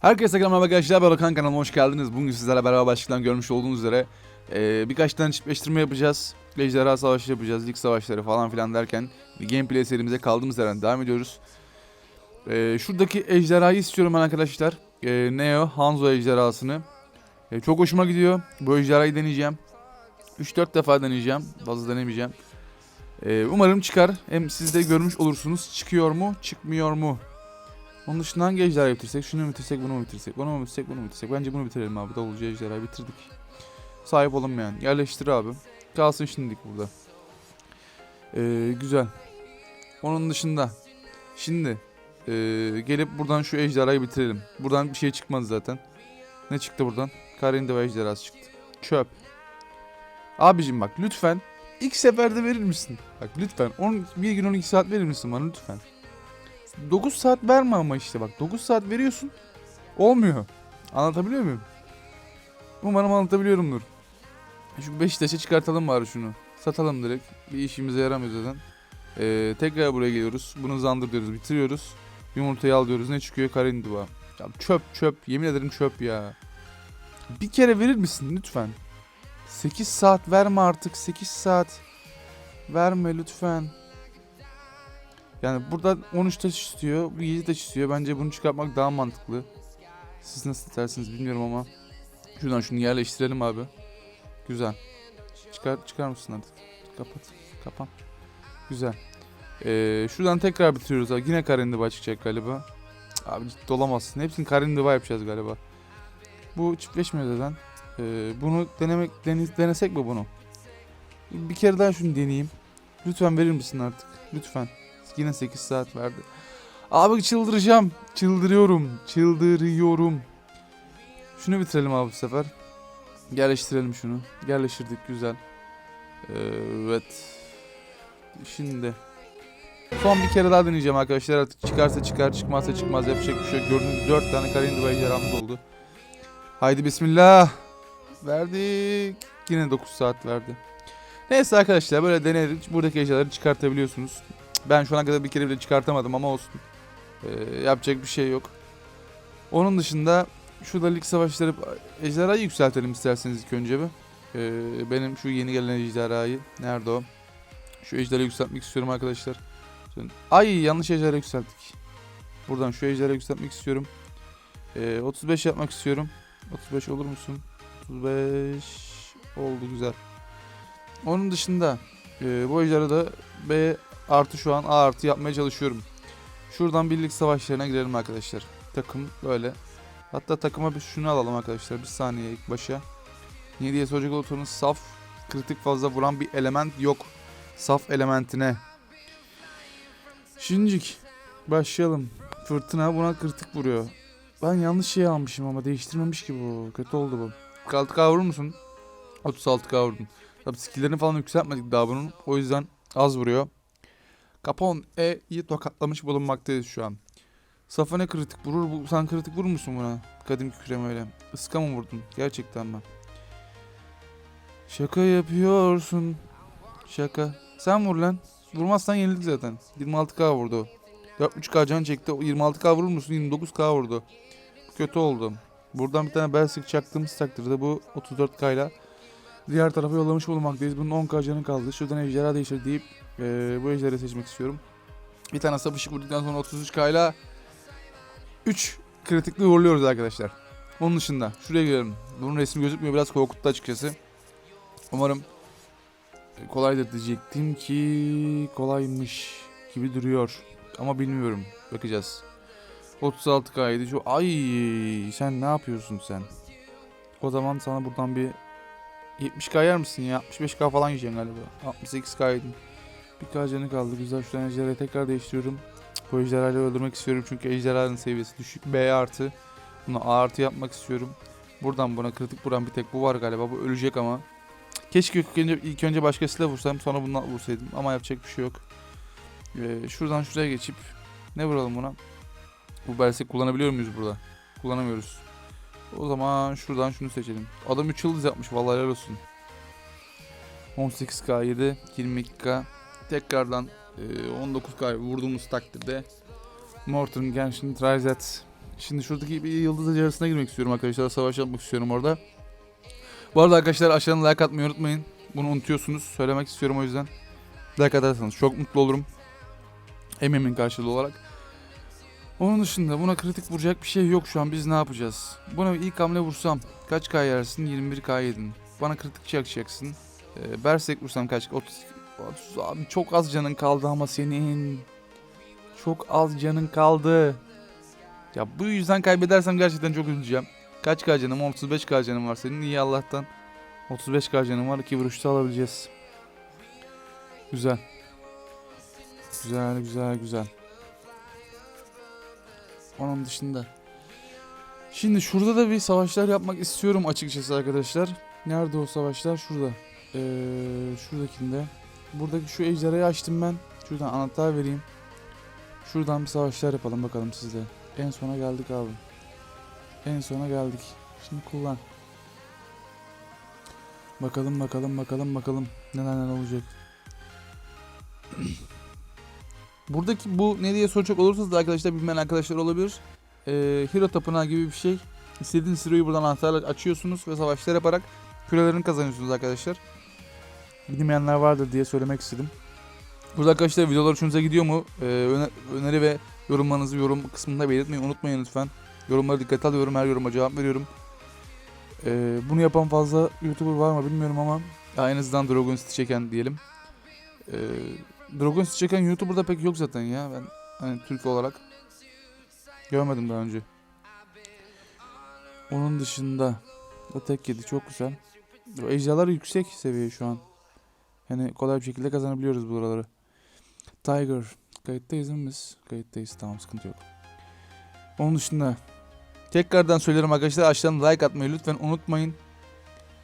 Herkese selamlar arkadaşlar. Ben Okan kanalıma hoş geldiniz. Bugün sizlerle beraber başlıktan görmüş olduğunuz üzere eee, birkaç tane çiftleştirme yapacağız. Ejderha savaşı yapacağız, lig savaşları falan filan derken gameplay serimize kaldığımız yerden devam ediyoruz. Eee, şuradaki ejderhayı istiyorum ben arkadaşlar. Eee, Neo Hanzo ejderhasını. Eee, çok hoşuma gidiyor. Bu ejderhayı deneyeceğim. 3-4 defa deneyeceğim. Fazla denemeyeceğim. Eee, umarım çıkar. Hem siz de görmüş olursunuz. Çıkıyor mu, çıkmıyor mu? Onun dışında hangi ejderha bitirsek? Şunu mu bitirsek, bunu mu bitirsek? Bunu mu bitirsek, bunu mu bitirsek? Bence bunu bitirelim abi. Davulcu ejderhayı bitirdik. Sahip olunmayan. Yerleştir abi. Kalsın şimdilik burada. Ee, güzel. Onun dışında. Şimdi. ee, gelip buradan şu ejderhayı bitirelim. Buradan bir şey çıkmaz zaten. Ne çıktı buradan? Karindeva ejderhası çıktı. Çöp. Abicim bak lütfen. ilk seferde verir misin? Bak lütfen. 10, bir gün 12 saat verir misin bana lütfen? 9 saat verme ama işte bak 9 saat veriyorsun olmuyor. Anlatabiliyor muyum? Umarım anlatabiliyorumdur. Şu Beşiktaş'a çıkartalım bari şunu. Satalım direkt. Bir işimize yaramıyor zaten. Ee, tekrar buraya geliyoruz. Bunu zandır diyoruz. Bitiriyoruz. Yumurtayı al. Ne çıkıyor? Karinduva. Ya çöp çöp. Yemin ederim çöp ya. Bir kere verir misin lütfen? 8 saat verme artık. 8 saat. Verme lütfen. Yani burada 13 taş istiyor, bu 7 taş istiyor. Bence bunu çıkartmak daha mantıklı. Siz nasıl dersiniz bilmiyorum ama. Şuradan şunu yerleştirelim abi. Güzel. Çıkar çıkar mısın artık? Kapat. Kapan. Güzel. Ee, şuradan tekrar bitiriyoruz abi. Yine Karindiba çıkacak galiba. Abi ciddi olamazsın. Hepsini Karindiba yapacağız galiba. Bu çiftleşmiyor zaten. Ee, bunu denemek deniz, denesek mi bunu? Bir kere daha şunu deneyeyim. Lütfen verir misin artık? Lütfen. Yine 8 saat verdi. Abi çıldıracağım. Çıldırıyorum. Çıldırıyorum. Şunu bitirelim abi bu sefer. Yerleştirelim şunu. Yerleştirdik güzel. Evet. Şimdi. Son bir kere daha deneyeceğim arkadaşlar. Artık çıkarsa çıkar, çıkmazsa çıkmaz. Yapacak bir şey yok. Gördüğünüz 4 tane Karin Dubai yaramız oldu. Haydi bismillah. Verdik. Yine 9 saat verdi. Neyse arkadaşlar böyle deneriz. Buradaki eşyaları çıkartabiliyorsunuz. Ben şu ana kadar bir kere bile çıkartamadım ama olsun. Ee, yapacak bir şey yok. Onun dışında şurada lig savaşları ejderhayı yükseltelim isterseniz ilk önce bir. Ee, benim şu yeni gelen ejderhayı nerede o? Şu ejderhayı yükseltmek istiyorum arkadaşlar. Ay yanlış ejderha yükselttik. Buradan şu ejderhayı yükseltmek istiyorum. Ee, 35 yapmak istiyorum. 35 olur musun? 35 oldu güzel. Onun dışında e, bu ejderha da B artı şu an A artı yapmaya çalışıyorum. Şuradan birlik savaşlarına girelim arkadaşlar. Takım böyle. Hatta takıma bir şunu alalım arkadaşlar. Bir saniye ilk başa. Niye diye soracak olursanız saf kritik fazla vuran bir element yok. Saf elementine. Şimdilik başlayalım. Fırtına buna kritik vuruyor. Ben yanlış şey almışım ama değiştirmemiş ki bu. Kötü oldu bu. 46k vurur musun? 36k vurdum. Tabii skilllerini falan yükseltmedik daha bunun. O yüzden az vuruyor. Capon E'yi tokatlamış bulunmaktayız şu an. Safa ne kritik vurur? Bu, sen kritik vurur musun buna? Kadim kükreme öyle. Iska mı vurdun? Gerçekten ben. Şaka yapıyorsun. Şaka. Sen vur lan. Vurmazsan yenildik zaten. 26k vurdu. 4.5k can çekti. O 26k vurur musun? 29k vurdu. Kötü oldu. Buradan bir tane Belsik çaktığımız takdirde bu 34k ile diğer tarafa yollamış bulunmaktayız. Bunun 10k canı kaldı. Şuradan ejderha değiştir deyip eee, bu ejderhayı seçmek istiyorum. Bir tane sapışık vurduktan sonra 33k ile 3 kritikli uğurluyoruz arkadaşlar. Onun dışında şuraya girelim. Bunun resmi gözükmüyor biraz korkuttu açıkçası. Umarım kolaydır diyecektim ki kolaymış gibi duruyor. Ama bilmiyorum. Bakacağız. 36k idi. Şu ay sen ne yapıyorsun sen? O zaman sana buradan bir 70k yer misin ya? 65k falan yiyeceksin galiba. 68k yedin. Bir k canı kaldı. Güzel şu tane ejderhayı tekrar değiştiriyorum. Bu ejderhayı öldürmek istiyorum çünkü ejderhanın seviyesi düşük. B artı. Bunu A artı yapmak istiyorum. Buradan buna kritik vuran bir tek bu var galiba. Bu ölecek ama. Keşke ilk önce, ilk önce başkasıyla vursam sonra bundan vursaydım. Ama yapacak bir şey yok. Ee, şuradan şuraya geçip ne vuralım buna? Bu bersek kullanabiliyor muyuz burada? Kullanamıyoruz. O zaman şuradan şunu seçelim. Adam 3 yıldız yapmış vallahi helal olsun. 18k 7, 22k. Tekrardan e, 19k vurduğumuz takdirde Morton Genshin Trizet Şimdi şuradaki bir yıldız ejderhasına girmek istiyorum arkadaşlar. Savaş yapmak istiyorum orada. Bu arada arkadaşlar aşağıdan like atmayı unutmayın. Bunu unutuyorsunuz. Söylemek istiyorum o yüzden. Like atarsanız çok mutlu olurum. Emeğimin karşılığı olarak. Onun dışında buna kritik vuracak bir şey yok şu an. Biz ne yapacağız? Buna ilk hamle vursam kaç K yersin? 21K yedin. Bana kritik çakacaksın. Ee, Berserk vursam kaç? 30, 30 abi çok az canın kaldı ama senin. Çok az canın kaldı. Ya bu yüzden kaybedersem gerçekten çok üzüleceğim. Kaç K canım? 35 K canım var senin. İyi Allah'tan. 35 K canım var. 2 vuruşta alabileceğiz. Güzel. Güzel güzel güzel. Onun dışında. Şimdi şurada da bir savaşlar yapmak istiyorum açıkçası arkadaşlar. Nerede o savaşlar? Şurada. Ee, şuradakinde. Buradaki şu ejderhayı açtım ben. Şuradan anahtar vereyim. Şuradan bir savaşlar yapalım bakalım sizle. En sona geldik abi. En sona geldik. Şimdi kullan. Bakalım bakalım bakalım bakalım neler neler olacak. Buradaki bu ne diye soracak olursanız da arkadaşlar bilmeyen arkadaşlar olabilir. Ee, Hero Tapınağı gibi bir şey. İstediğiniz hero'yu buradan anahtarla açıyorsunuz ve savaşlar yaparak kürelerini kazanıyorsunuz arkadaşlar. Bilmeyenler vardır diye söylemek istedim. Burada arkadaşlar videolar hoşunuza gidiyor mu? Ee, öne- öneri ve yorumlarınızı yorum kısmında belirtmeyi unutmayın lütfen. Yorumları dikkate alıyorum. Her yoruma cevap veriyorum. Ee, bunu yapan fazla YouTuber var mı bilmiyorum ama ya en azından Dragon City çeken diyelim. Ee, Dragon City çeken YouTuber'da pek yok zaten ya. Ben hani Türk olarak görmedim daha önce. Onun dışında o tek yedi çok güzel. Ejderhalar yüksek seviye şu an. Yani kolay bir şekilde kazanabiliyoruz buraları. Tiger. Kayıttayız mi biz? Kayıttayız. Tamam sıkıntı yok. Onun dışında tekrardan söylerim arkadaşlar aşağıdan like atmayı lütfen unutmayın.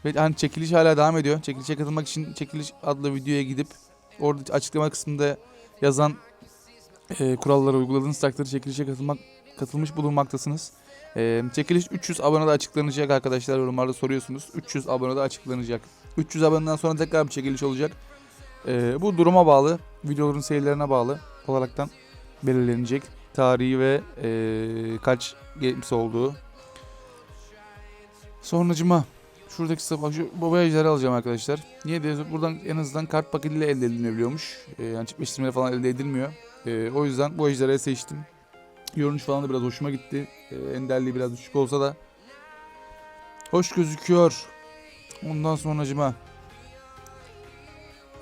Ve hani çekiliş hala devam ediyor. Çekilişe katılmak için çekiliş adlı videoya gidip orada açıklama kısmında yazan e, kuralları uyguladığınız takdirde çekilişe katılmak katılmış bulunmaktasınız. E, çekiliş 300 abonede açıklanacak arkadaşlar yorumlarda soruyorsunuz. 300 abonede açıklanacak. 300 aboneden sonra tekrar bir çekiliş olacak. E, bu duruma bağlı, videoların seyirlerine bağlı olaraktan belirlenecek. Tarihi ve e, kaç gemisi olduğu. Sonracıma şuradaki savaş, şu baba ejderi alacağım arkadaşlar. Niye diye buradan en azından kart paketiyle elde edilebiliyormuş. E, yani çiftleştirmeyle falan elde edilmiyor. E, o yüzden bu ejderhayı seçtim. Görünüş falan da biraz hoşuma gitti. E, enderliği biraz düşük olsa da hoş gözüküyor. Ondan sonracıma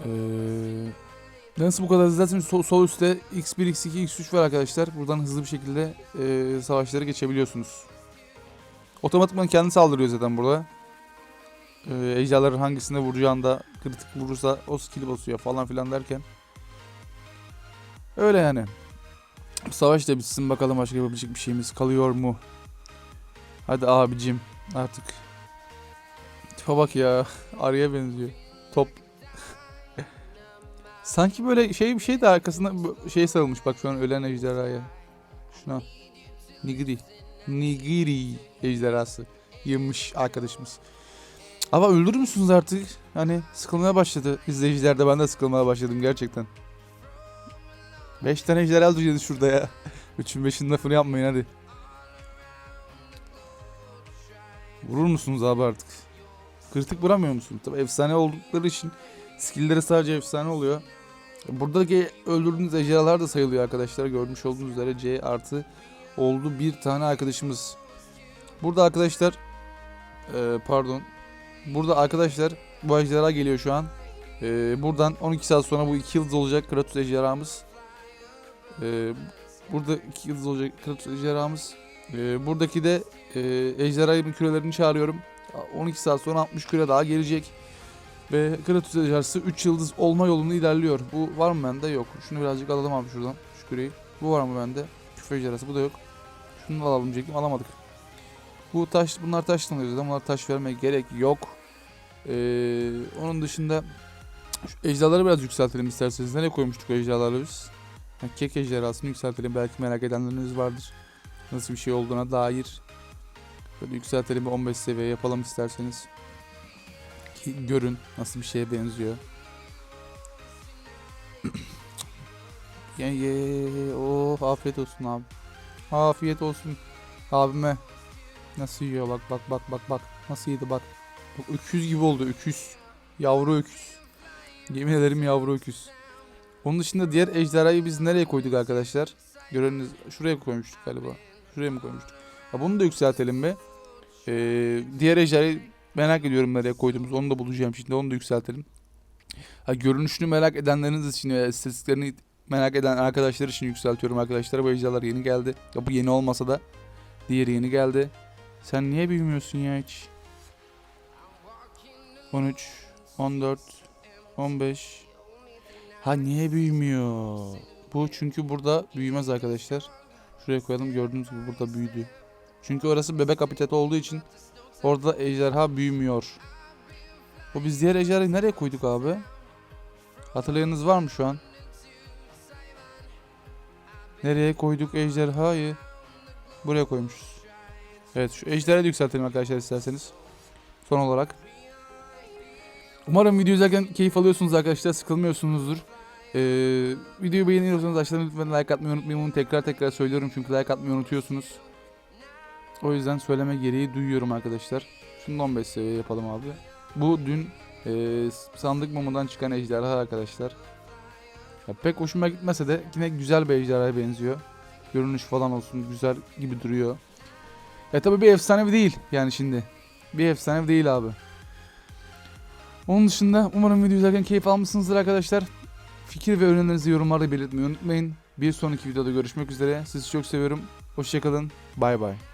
ee, nasıl bu kadar izlerseniz sol, sol üstte X1, X2, X3 var arkadaşlar. Buradan hızlı bir şekilde e, savaşları geçebiliyorsunuz. Otomatikman kendi saldırıyor zaten burada. E, ejderhaların hangisine vuracağında kritik vurursa o skill basıyor falan filan derken. Öyle yani. Savaş da bitsin bakalım başka yapabilecek bir şeyimiz kalıyor mu? Hadi abicim artık. Tipe bak ya. Arıya benziyor. Top. Sanki böyle şey bir şey de arkasında bu- şey sarılmış bak şu an ölen ejderhaya. Şuna. Nigiri. Nigiri ejderhası. Yemiş arkadaşımız. Ama öldürür müsünüz artık? Hani sıkılmaya başladı izleyicilerde ben de sıkılmaya başladım gerçekten. 5 tane ejderha öldüreceğiz şurada ya. 3'ün 5'in lafını yapmayın hadi. Vurur musunuz abi artık? Kritik vuramıyor musun? Tabi efsane oldukları için skillleri sadece efsane oluyor. Buradaki öldürdüğünüz ejderhalar da sayılıyor arkadaşlar. Görmüş olduğunuz üzere C artı oldu bir tane arkadaşımız. Burada arkadaşlar e, pardon. Burada arkadaşlar bu ejderha geliyor şu an. E, buradan 12 saat sonra bu 2 yıldız olacak Kratos ejderhamız. E, burada 2 yıldız olacak Kratos ejderhamız. E, buradaki de e, ejderhanın kürelerini çağırıyorum. 12 saat sonra 60 küre daha gelecek. Ve Kratos ejderhası 3 yıldız olma yolunda ilerliyor. Bu var mı bende? Yok. Şunu birazcık alalım abi şuradan. Şu küreyi. Bu var mı bende? Küfe ejderhası bu da yok. Şunu da alalım diyecektim alamadık. Bu taş, bunlar taştan alıyoruz. Bunlar taş vermeye gerek yok. Ee, onun dışında şu ejderhaları biraz yükseltelim isterseniz. Nereye koymuştuk ejderhaları biz? Ha, kek ejderhasını yükseltelim. Belki merak edenleriniz vardır. Nasıl bir şey olduğuna dair. Böyle yükseltelim bir 15 seviye yapalım isterseniz. Ki görün nasıl bir şeye benziyor. ye ye oh afiyet olsun abi. Afiyet olsun. Abime. Nasıl yiyor bak bak bak bak bak. Nasıl yedi bak. Bak öküz gibi oldu öküz. Yavru öküz. Yemin ederim yavru öküz. Onun dışında diğer ejderhayı biz nereye koyduk arkadaşlar? Göreniniz şuraya koymuştuk galiba. Şuraya mı koymuştuk? Ya bunu da yükseltelim be. Ee, diğer ejderhayı merak ediyorum nereye koyduğumuz. Onu da bulacağım şimdi. Onu da yükseltelim. Ha, görünüşünü merak edenleriniz için ve estetiklerini merak eden arkadaşlar için yükseltiyorum arkadaşlar. Bu ejderhalar yeni geldi. Ya bu yeni olmasa da diğeri yeni geldi. Sen niye büyümüyorsun ya hiç? 13, 14, 15. Ha niye büyümüyor? Bu çünkü burada büyümez arkadaşlar. Şuraya koyalım gördüğünüz gibi burada büyüdü. Çünkü orası bebek habitatı olduğu için orada ejderha büyümüyor. Bu biz diğer ejderhayı nereye koyduk abi? Hatırlayanınız var mı şu an? Nereye koyduk ejderhayı? Buraya koymuşuz. Evet şu ejderhayı yükseltelim arkadaşlar isterseniz. Son olarak. Umarım video izlerken keyif alıyorsunuz arkadaşlar. Sıkılmıyorsunuzdur. Ee, videoyu beğeniyorsanız aşağıdan lütfen like atmayı unutmayın. Bunu tekrar tekrar söylüyorum çünkü like atmayı unutuyorsunuz. O yüzden söyleme gereği duyuyorum arkadaşlar. Şunu da 15 seviye yapalım abi. Bu dün e, sandık mumundan çıkan ejderha arkadaşlar. Ya pek hoşuma gitmese de yine güzel bir ejderhaya benziyor. Görünüş falan olsun güzel gibi duruyor. Ya tabi bir efsanevi değil yani şimdi. Bir efsanevi değil abi. Onun dışında umarım video izlerken keyif almışsınızdır arkadaşlar. Fikir ve önerilerinizi yorumlarda belirtmeyi unutmayın. Bir sonraki videoda görüşmek üzere. Sizi çok seviyorum. Hoşçakalın. Bay bay.